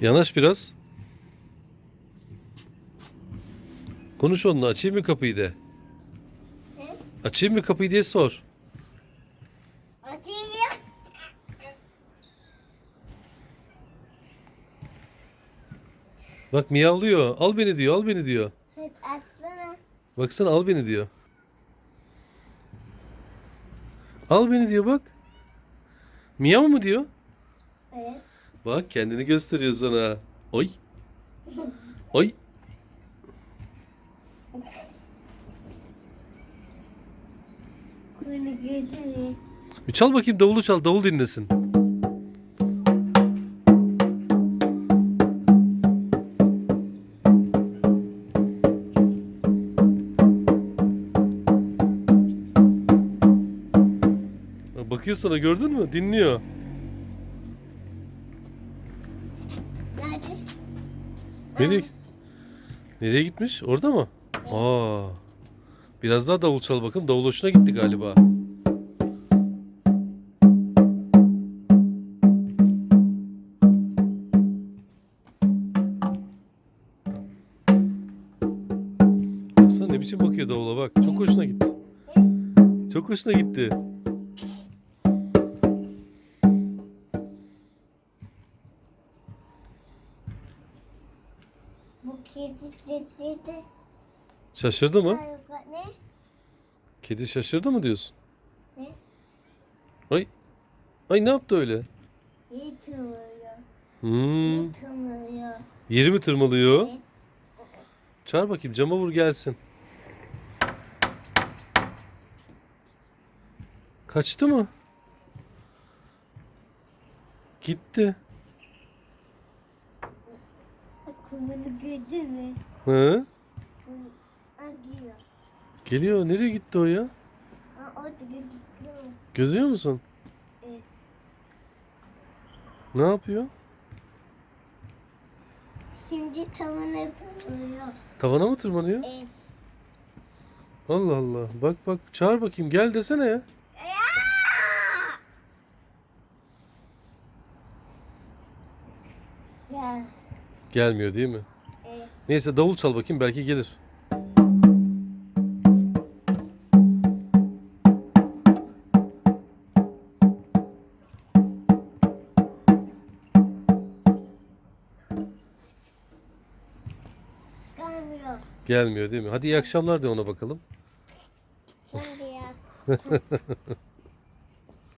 Yanaş biraz. Konuş onunla. Açayım mı kapıyı de. Ne? Açayım mı kapıyı diye sor. Atayım ya. Bak miyavlıyor. Al beni diyor. Al beni diyor. Hadi açsana. Baksana al beni diyor. Al beni diyor bak. Miyav mı diyor? Evet. Bak kendini gösteriyor sana. Oy. Oy. Bir çal bakayım davulu çal. Davul dinlesin. Bak, Bakıyor sana gördün mü? Dinliyor. Nerede? Nereye? Nereye gitmiş? Orada mı? Aa. Biraz daha davul çal bakalım. Davul hoşuna gitti galiba. Baksana ne biçim bakıyor davula bak. Çok hoşuna gitti. Çok hoşuna gitti. Bu kedi sesiydi. Şaşırdı mı? Ne? Kedi şaşırdı mı diyorsun? Ne? Ay. Ay ne yaptı öyle? İyi tırmalıyor. Hmm. İyi tırmalıyor. Yeri mi tırmalıyor? Evet. Çağır bakayım cama vur gelsin. Kaçtı mı? Gitti. Kuyunu gördün mü? Hı? Acıyor. Geliyor. Nereye gitti o ya? Aa, orada gözüküyor. Gözüyor musun? Evet. Ne yapıyor? Şimdi tavana tırmalıyor. Tavana mı tırmanıyor? Evet. Allah Allah. Bak bak çağır bakayım gel desene ya. Ya. Gelmiyor değil mi? Evet. Neyse davul çal bakayım belki gelir. Gelmiyor. Gelmiyor değil mi? Hadi iyi akşamlar de ona bakalım. Şimdi ya.